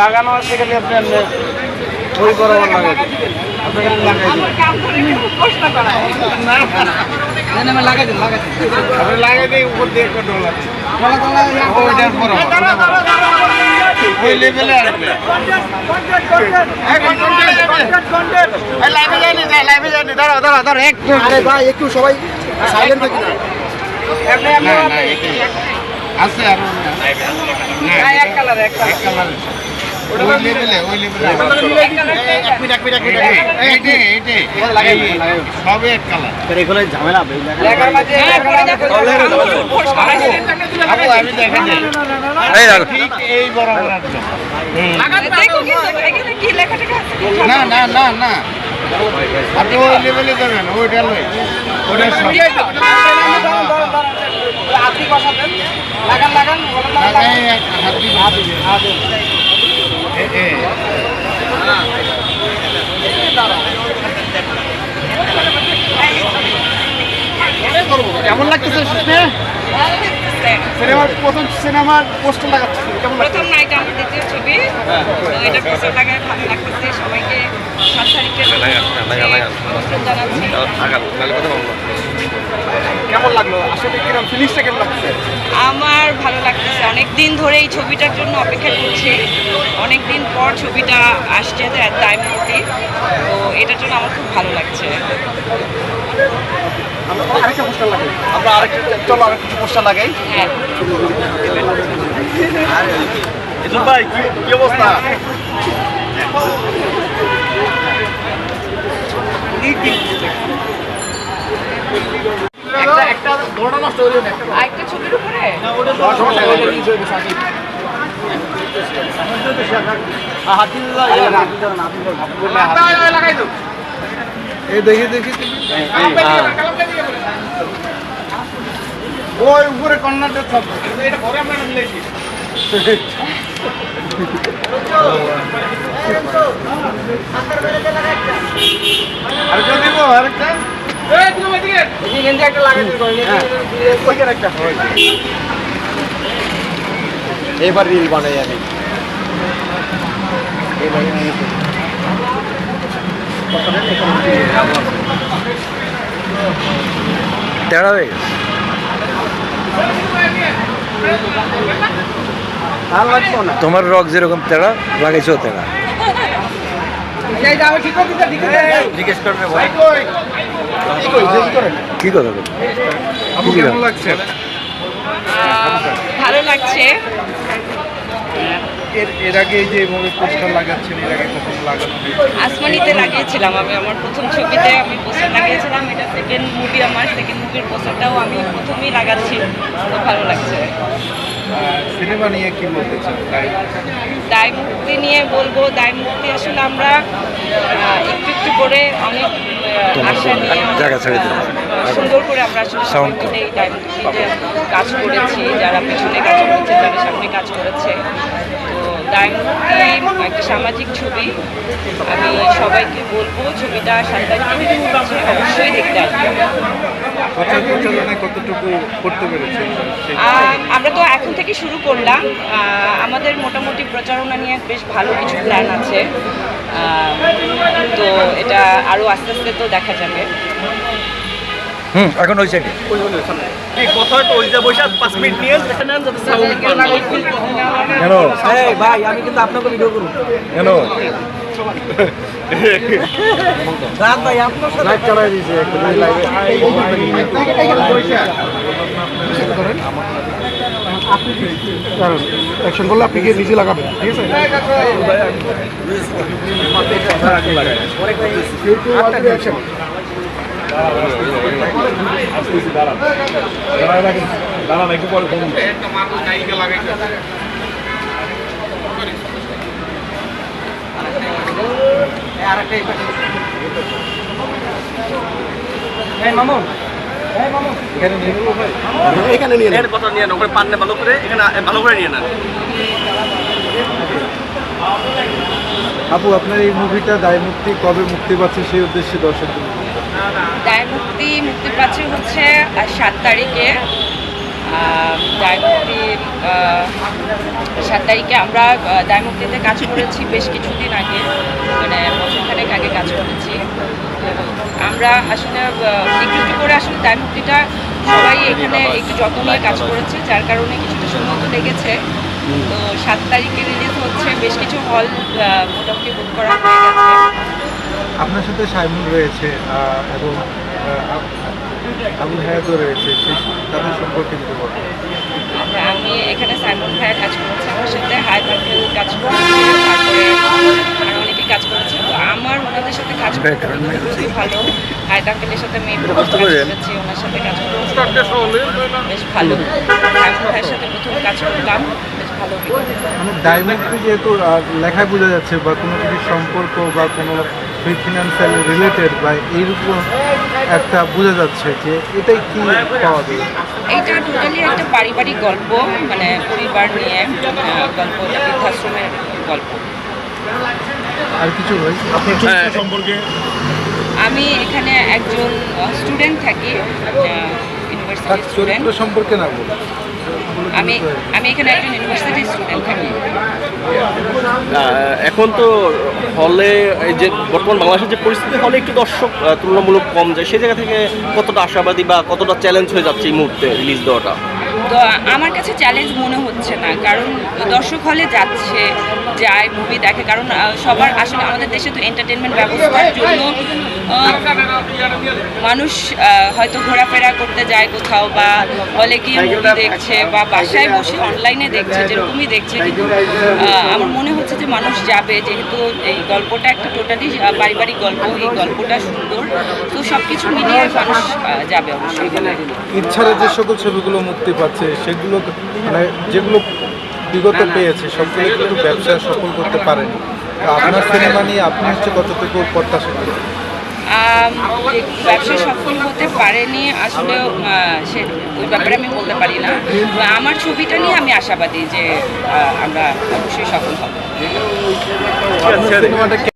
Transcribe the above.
লাগানো আছে খালি আপনি আপনি ওই বরাবর লাগাই দিন। আপনি খালি লাগাই দিন। আপনি লাগাই দিন উপর দিয়ে একটা ডোল আছে। ওইটার পর ওই লেভেলে আসবে লাইভে যায়নি লাইভে যায়নি। দাঁড়াও দাঁড়াও দাঁড়াও একটু আরে ভাই একটু সবাই সাইলেন্ট থাকি না। না না আছে আর এক কালার এক কালার ঝামেলা আমি দেখে ঠিক এই বরাবর না না না না। আপনি ওই লেভেলে যাবেন ওইটা লই। সব। লাগাই এক হাত এ। কেমন লাগতেছে সিনেমার প্রথম সিনেমার পোস্টার লাগাচ্ছে কেমন প্রথম নাইট আমার দ্বিতীয় ছবি। এটা প্রচার লাগায় ভালো লাগতেছে সবাইকে সাত তারিখে জানাচ্ছি। কেমন লাগল? আসলে কীরকম ফিলিংসটা কেমন লাগছে? আমার ভালো লাগতেছে। অনেক দিন ধরে এই ছবিটার জন্য অপেক্ষা করছি। অনেক দিন পর ছবিটা আসছে দায়মূর্তি তো এটার জন্য আমার খুব ভালো লাগছে। আমরা আরেকটা পোস্টার লাগাই। আমরা আরেকটা চলো আরেকটা পোস্টার লাগাই। হ্যাঁ। ভাই কি অবস্থা একটা একটা দৌড়া নষ্ট করে দিন একটা আরেকটা ছবির উপরে? দেখি দেখি ওই উপরে কর্নারটা সব। এটা পরে আমরা মিলেছি আরেকটা দিব আরেকটা। এবার রিল বানাই আমি। তেড়া হয়ে গেছে। তোমার রক যেরকম তেড়া লাগাইছো তেড়া জিজ্ঞেস করবে কি কথা কেমন লাগছে? ভালো লাগছে। এর এর আগে যে এইভাবে পোস্টার লাগাচ্ছেন এর আগে কখনো লাগানো আসমানিতে লাগিয়েছিলাম আমি। আমার প্রথম ছবিতে আমি পোস্টার লাগিয়েছিলাম। এটা সেকেন্ড মুভি আমার সেকেন্ড মুভির পোস্টারটাও আমি প্রথমেই লাগাচ্ছি। ভালো লাগছে। সিনেমা নিয়ে কি বলতে চান? দায় মুক্তি নিয়ে বলব দায় মুক্তি আসলে আমরা একটু একটু করে অনেক আশা নিয়ে জায়গা ছেড়ে দিলাম। সুন্দর করে আমরা আসলে এই দায় মুক্তিতে কাজ করেছি যারা পেছনে কাজ করেছে যারা সামনে কাজ করেছে। তো দায় একটা সামাজিক ছবি। আমি সবাইকে বলব ছবিটা সাত তারিখে অবশ্যই দেখতে আসবে। আমরা এখন থেকে শুরু করলাম আমাদের মোটামুটি প্রচারণা নিয়ে বেশ ভালো কিছু প্ল্যান আছে তো এটা আরও আস্তে আস্তে তো দেখা যাবে হুম এখন ওই সাইডে ভাই আমি কিন্তু আপনাকে ভিডিও করব কেন দিয়েছে একটু অ্যাকশন করলে আপনি গিয়ে নিজে লাগাবেন ঠিক আছে action। এখানে নিয়ে নেন। কথা নিয়ে নেন ওখানে পান্নে ভালো করে এখানে ভালো করে নিয়ে নেন। আপু আপনার এই মুভিটা দায় মুক্তি কবে মুক্তি পাচ্ছে সেই উদ্দেশ্যে দর্শক দায় মুক্তি মুক্তি পাচ্ছে হচ্ছে সাত তারিখে। দায়মুক্তি সাত তারিখে আমরা আহ, দায়মুক্তিতে কাজ করেছি বেশ কিছুদিন আগে। মানে বছরখানেক আগে কাজ করেছি। আমরা আসলে একটু একটু করে আসলে দায়মুক্তিটা সবাই এখানে একটু যত্ন নিয়ে কাজ করেছে যার কারণে কিছুটা সময় তো লেগেছে। তো সাত তারিখে রিলিজ হচ্ছে বেশ কিছু হল মোটামুটি বুক করা হয়ে গেছে। আপনার সাথে সাইমুল রয়েছে এবং আবুল হায়াতও রয়েছে সেই তাদের সম্পর্কে যদি বলেন। আচ্ছা, আমি এখানে সাইমন ভাইয়া কাজ করেছে আমার সাথে হাই মার্কেল কাজ করেছে তারপরে আরও অনেকে কাজ করেছে। তো আমার ওনাদের সাথে কাজ করতে খুবই ভালো। আঙ্কেলের সাথে মেয়ে কাজ করেছি ওনার সাথে কাজ করেছি বেশ ভালো। সাইমন ভাইয়ের সাথে প্রথম কাজ করলাম বেশ ভালো। মানে যেহেতু লেখায় বোঝা যাচ্ছে বা কোনো কিছু সম্পর্ক বা কোনো ফিনান্সিয়াল রিলেটেড বা এইরকম একটা বোঝা যাচ্ছে যে এটাই কি পাওয়া যায়। এইটা টোটালি একটা পারিবারিক গল্প মানে পরিবার নিয়ে গল্প বৃদ্ধাশ্রমের গল্প। আর কিছু সম্পর্কে? আমি এখানে একজন স্টুডেন্ট থাকি ইউনিভার্সিটির তার স্টুডেন্ট সম্পর্কে না আমি আমি এখানে একজন ইউনিভার্সিটির স্টুডেন্ট থাকি। এখন তো হলে এই যে বর্তমান বাংলাদেশের যে পরিস্থিতি, হলে একটু দর্শক তুলনামূলক কম যায়। সেই জায়গা থেকে কতটা আশাবাদী বা কতটা চ্যালেঞ্জ হয়ে যাচ্ছে এই মুহূর্তে রিলিজ দেওয়াটা? তো আমার কাছে চ্যালেঞ্জ মনে হচ্ছে না, কারণ দর্শক হলে যাচ্ছে, যায় মুভি দেখে, কারণ সবার আসলে আমাদের দেশে তো এন্টারটেনমেন্ট ব্যবস্থার জন্য মানুষ হয়তো ঘোরাফেরা করতে যায় কোথাও বা হলে গিয়ে মুভি দেখছে বা বাসায় বসে অনলাইনে দেখছে যেরকমই দেখছে কিন্তু আমার মনে হচ্ছে যে মানুষ যাবে যেহেতু এই গল্পটা একটা টোটালি পারিবারিক গল্প এই গল্পটা সুন্দর। তো সব কিছু মিলিয়ে মানুষ যাবে অবশ্যই। ইচ্ছারে যে সকল ছবিগুলো মুক্তি পাচ্ছে সেগুলো মানে যেগুলো বিগত পেয়েছে সবগুলো কিন্তু ব্যবসা সফল করতে পারেনি। আপনার সিনেমা নিয়ে আপনি হচ্ছে কতটুকু প্রত্যাশা করেন? ব্যবসা সফল হতে পারেনি, আসলে সে, ওই ব্যাপারে আমি বলতে পারি না। আমার ছবিটা নিয়ে আমি আশাবাদী যে আমরা অবশ্যই সফল হব। আপনার সিনেমাটা